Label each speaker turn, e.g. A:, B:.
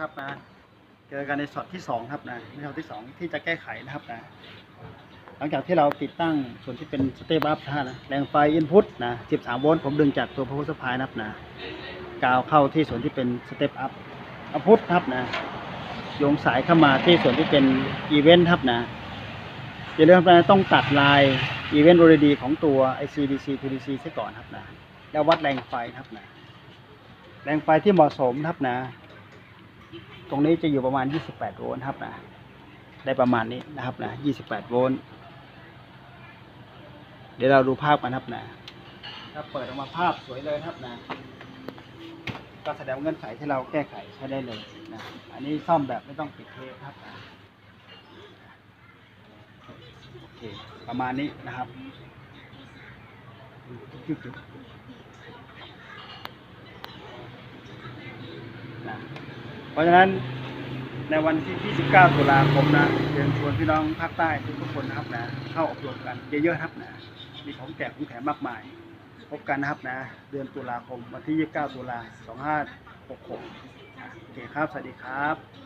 A: ครับนะเจอกันในช็อตที่สองครับนะในช็อตที่สองที่จะแก้ไขนะครับนะหลังจากที่เราติดตั้งส่วนที่เป็นสเตปอัพนะแรงไฟอินพุตนะ 13 โวลต์ผมดึงจากตัวพ o ว e r supply นะครับนะกาวเข้าที่ส่วนที่เป็นสเตปอัพอัพพุตครับนะโยงสายเข้ามาที่ส่วนที่เป็นอีเวนต์ครับนะอย่าลืมนะต้องตัดลายอีเวนต์ already ของตัว ICDC TDC ซะก่อนครับนะแล้ววัดแรงไฟครับนะแรงไฟที่เหมาะสมครับนะ ตรงนี้จะอยู่ประมาณ 28 โวลต์ครับนะ ได้ประมาณนี้นะครับนะ 28 โวลต์ เดี๋ยวเราดูภาพกันครับนะ ถ้าเปิดออกมาภาพสวยเลยครับนะ ก็แสดงเงื่อนไขที่เราแก้ไขใช้ได้เลยนะ อันนี้ซ่อมแบบไม่ต้องปิดเทปครับนะโอเค ประมาณนี้นะครับนะ เพราะฉะนั้นในวันที่ 29 ตุลาคมนะเชิญชวนพี่น้องภาคใต้ทุกๆคนนะครับนะ เข้าอบรมกันเยอะๆครับนะ มีของแจกของแถมมากมาย พบกันนะครับนะ เดือนตุลาคมวันที่ 29 ตุลา2566โอเคครับ สวัสดีครับ